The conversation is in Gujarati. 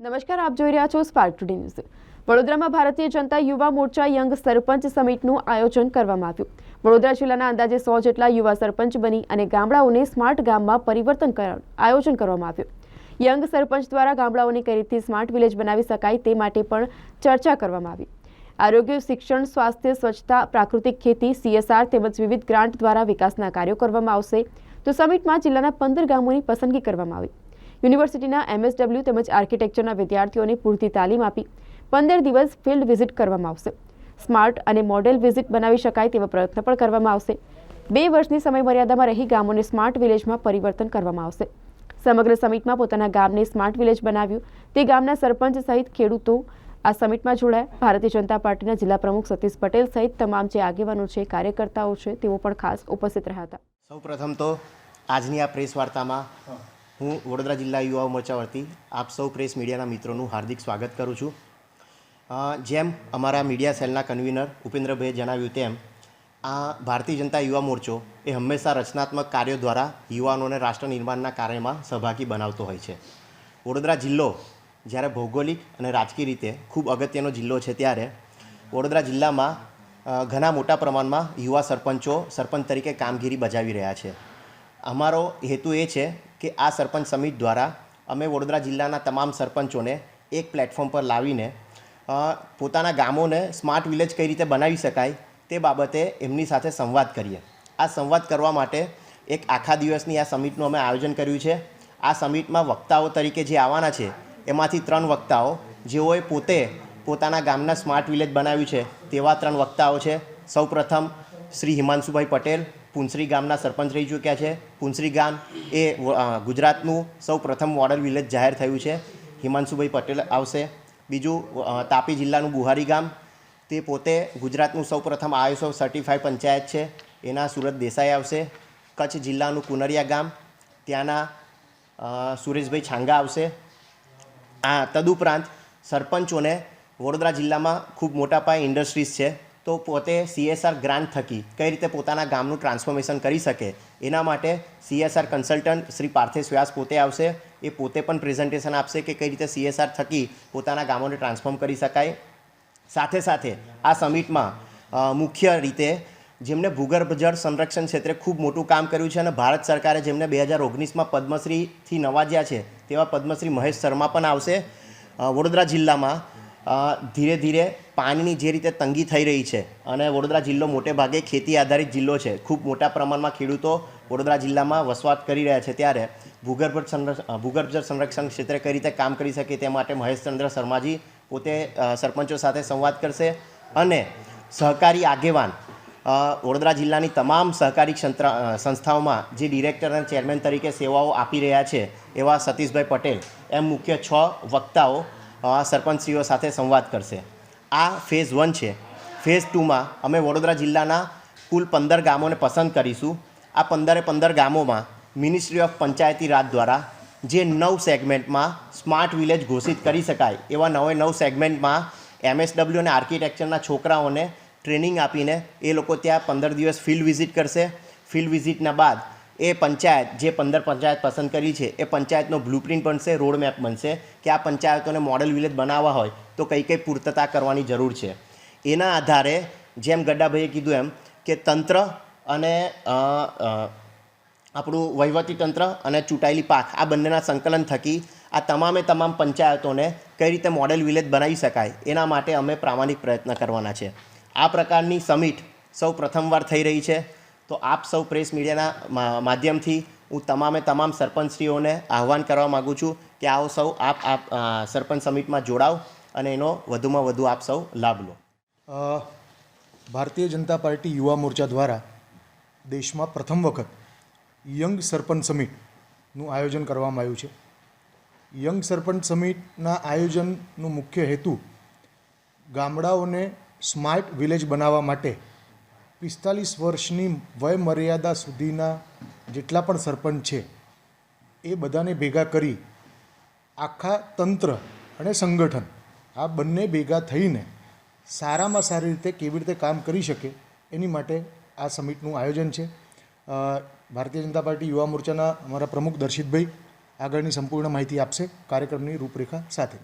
નમસ્કાર, આપ જોઈ રહ્યા છો સ્પાર્ક ટુડે ન્યૂઝ વડોદરામાં ભારતીય જનતા યુવા મોરચા યંગ સરપંચ સમિટનું આયોજન કરવામાં આવ્યું. વડોદરા જિલ્લાના અંદાજે સો જેટલા યુવા સરપંચ બની અને ગામડાઓને સ્માર્ટ ગામમાં પરિવર્તન આયોજન કરવામાં આવ્યું. યંગ સરપંચ દ્વારા ગામડાઓને કઈ રીતે સ્માર્ટ વિલેજ બનાવી શકાય તે માટે પણ ચર્ચા કરવામાં આવી. આરોગ્ય, શિક્ષણ, સ્વાસ્થ્ય, સ્વચ્છતા, પ્રાકૃતિક ખેતી સીએસઆર તેમજ વિવિધ ગ્રાન્ટ દ્વારા વિકાસના કાર્યો કરવામાં આવશે. તો સમિટમાં જિલ્લાના પંદર ગામોની પસંદગી કરવામાં આવી. યુનિવર્સિટીના એમએસડબલ્યુ તેમજ આર્કિટેક્ચરના વિદ્યાર્થીઓને પૂરતી તાલીમ આપી પંદર દિવસ ફિલ્ડ વિઝિટ કરવામાં આવશે. સ્માર્ટ અને મોડેલ વિઝિટ બનાવી શકાય તેવા પ્રયત્ન પણ કરવામાં આવશે. બે વર્ષની સમયમર્યાદામાં રહી ગામોને સ્માર્ટ વિલેજમાં પરિવર્તન કરવામાં આવશે. સમગ્ર સમિટમાં પોતાના ગામને સ્માર્ટ વિલેજ બનાવ્યું. તે ગામના સરપંચ સહિત ખેડૂતો આ સમિટમાં જોડાયા. ભારતીય જનતા પાર્ટીના જિલ્લા પ્રમુખ સતીશ પટેલ સહિત તમામ જે આગેવાનો છે, કાર્યકર્તાઓ છે, તેઓ પણ ખાસ ઉપસ્થિત રહ્યા હતા. સૌ પ્રથમ તો આજની આ પ્રેસ વાર્તામાં હું વડોદરા જિલ્લા યુવા મોરચા વતી આપ સૌ પ્રેસ મીડિયાના મિત્રોનું હાર્દિક સ્વાગત કરું છું. જેમ અમારા મીડિયા સેલના કન્વીનર ઉપેન્દ્રભાઈએ જણાવ્યું તેમ, આ ભારતીય જનતા યુવા મોરચો એ હંમેશા રચનાત્મક કાર્યો દ્વારા યુવાનોને રાષ્ટ્ર નિર્માણના કાર્યમાં સહભાગી બનાવતો હોય છે. વડોદરા જિલ્લો જ્યારે ભૌગોલિક અને રાજકીય રીતે ખૂબ અગત્યનો જિલ્લો છે ત્યારે વડોદરા જિલ્લામાં ઘણા મોટા પ્રમાણમાં યુવા સરપંચો સરપંચ તરીકે કામગીરી બજાવી રહ્યા છે. અમારો હેતુ એ છે કે આ સરપંચ સમિટ દ્વારા અમે વડોદરા જિલ્લાના તમામ સરપંચોને એક પ્લેટફોર્મ પર લાવીને પોતાના ગામોને સ્માર્ટ વિલેજ કઈ રીતે બનાવી શકાય તે બાબતે એમની સાથે સંવાદ કરીએ. આ સંવાદ કરવા માટે એક આખા દિવસની આ સમિટનું અમે આયોજન કર્યું છે. આ સમિટમાં વક્તાઓ તરીકે જે આવવાના છે, એમાંથી ત્રણ વક્તાઓ જેઓએ પોતે પોતાના ગામના સ્માર્ટ વિલેજ બનાવ્યું છે તેવા ત્રણ વક્તાઓ છે. સૌપ્રથમ શ્રી હિમાંશુભાઈ પટેલ પુંસરી ગામના સરપંચ રહી ચૂક્યા છે. પુંસરી ગામ એ ગુજરાતનું સૌ પ્રથમ મોડલ વિલેજ જાહેર થયું છે. હિમાંશુભાઈ પટેલ આવશે. બીજું તાપી જિલ્લાનું બુહારી ગામ. તે પોતે ગુજરાતનું સૌ પ્રથમ આઈએસઓ સર્ટિફાઈડ પંચાયત છે. એના સુરત દેસાઈ આવશે. કચ્છ જિલ્લાનું કુનરિયા ગામ. ત્યાંના સુરેશભાઈ છાંગા આવશે. આ તદુપરાંત સરપંચોને વડોદરા જિલ્લામાં ખૂબ મોટા પાયે ઇન્ડસ્ટ્રીઝ છે. તો પોતે સીએસઆર ગ્રાન્ટ થકી કઈ રીતે પોતાના ગામનું ટ્રાન્સફોર્મેશન કરી શકે, એના માટે સીએસઆર કન્સલ્ટન્ટ શ્રી પાર્થેશ વ્યાસ પોતે આવશે. એ પોતે પણ પ્રેઝન્ટેશન આપશે કે કઈ રીતે સીએસઆર થકી પોતાના ગામોને ટ્રાન્સફોર્મ કરી શકાય. સાથે સાથે આ સમિટમાં મુખ્ય રીતે જેમને ભૂગર્ભ જળ સંરક્ષણ ક્ષેત્રે ખૂબ મોટું કામ કર્યું છે અને ભારત સરકારે જેમને બે હજાર ઓગણીસમાં પદ્મશ્રીથી નવાજ્યા છે, તેવા પદ્મશ્રી મહેશ શર્મા પણ આવશે. વડોદરા જિલ્લામાં ધીરે ધીરે પાણીની જે રીતે તંગી થઈ રહી છે અને વડોદરા જિલ્લો મોટે ભાગે ખેતી આધારિત જિલ્લો છે. ખૂબ મોટા પ્રમાણમાં ખેડૂતો વડોદરા જિલ્લામાં વસવાટ કરી રહ્યા છે ત્યારે ભૂગર્ભ ભૂગર્ભ સંરક્ષણ ક્ષેત્રે કઈ રીતે કામ કરી શકે તે માટે મહેશચંદ્ર શર્માજી પોતે સરપંચો સાથે સંવાદ કરશે અને સહકારી આગેવાન વડોદરા જિલ્લાની તમામ સહકારી સંસ્થાઓમાં જે ડિરેક્ટર અને ચેરમેન તરીકે સેવાઓ આપી રહ્યા છે એવા સતીશભાઈ પટેલ એમ મુખ્ય છ વક્તાઓ સરપંચશ્રીઓ સાથે સંવાદ કરશે. આ ફેઝ વન છે. ફેઝ ટુમાં અમે વડોદરા જિલ્લાના કુલ પંદર ગામોને પસંદ કરીશું. આ પંદરે પંદર ગામોમાં મિનિસ્ટ્રી ઓફ પંચાયતી રાજ દ્વારા જે નવ સેગમેન્ટમાં સ્માર્ટ વિલેજ ઘોષિત કરી શકાય, એવા નવે નવ સેગમેન્ટમાં એમએસડબલ્યુ અને આર્કિટેક્ચરના છોકરાઓને ટ્રેનિંગ આપીને એ લોકો ત્યાં પંદર દિવસ ફિલ્ડ વિઝિટ કરશે. ફિલ્ડ વિઝિટના બાદ એ પંચાયત, જે પંદર પંચાયત પસંદ કરી છે, એ પંચાયતનો બ્લુપ્રિન્ટ બનશે રોડ મેપ બનશે કે આ પંચાયતોને મોડલ વિલેજ બનાવવા હોય તો કઈ કઈ પૂર્તતા કરવાની જરૂર છે. એના આધારે જેમ ગડ્ડાભાઈએ કીધું એમ કે તંત્ર અને આપણું વહીવટી તંત્ર અને ચૂંટાયેલી પાક, આ બંનેના સંકલન થકી આ તમામે તમામ પંચાયતોને કઈ રીતે મોડેલ વિલેજ બનાવી શકાય એના માટે અમે પ્રામાણિક પ્રયત્ન કરવાના છે. આ પ્રકારની સમિટ સૌ પ્રથમવાર થઈ રહી છે. તો આપ સૌ પ્રેસ મીડિયાના માધ્યમથી હું તમામે તમામ સરપંચશ્રીઓને આહ્વાન કરવા માગું છું કે આવો સૌ આપ આપ સરપંચ સમિટમાં જોડાવ. અને એનો વધુમાં વધુ આપ સૌ લાભ લો. ભારતીય જનતા પાર્ટી યુવા મોરચા દ્વારા દેશમાં પ્રથમ વખત યંગ સરપંચ સમિટનું આયોજન કરવામાં આવ્યું છે. યંગ સરપંચ સમિટના આયોજનનું મુખ્ય હેતુ ગામડાઓને સ્માર્ટ વિલેજ બનાવવા માટે પિસ્તાલીસ વર્ષની વયમર્યાદા સુધીના જેટલા પણ સરપંચ છે, એ બધાને ભેગા કરી આખા તંત્ર અને સંગઠન આ બંને ભેગા થઈને સારામાં સારી રીતે કેવી રીતે કામ કરી શકે, એની માટે આ સમિટનું આયોજન છે. ભારતીય જનતા પાર્ટી યુવા મોરચાના અમારા પ્રમુખ દર્શિતભાઈ આગળની સંપૂર્ણ માહિતી આપશે કાર્યક્રમની રૂપરેખા સાથે.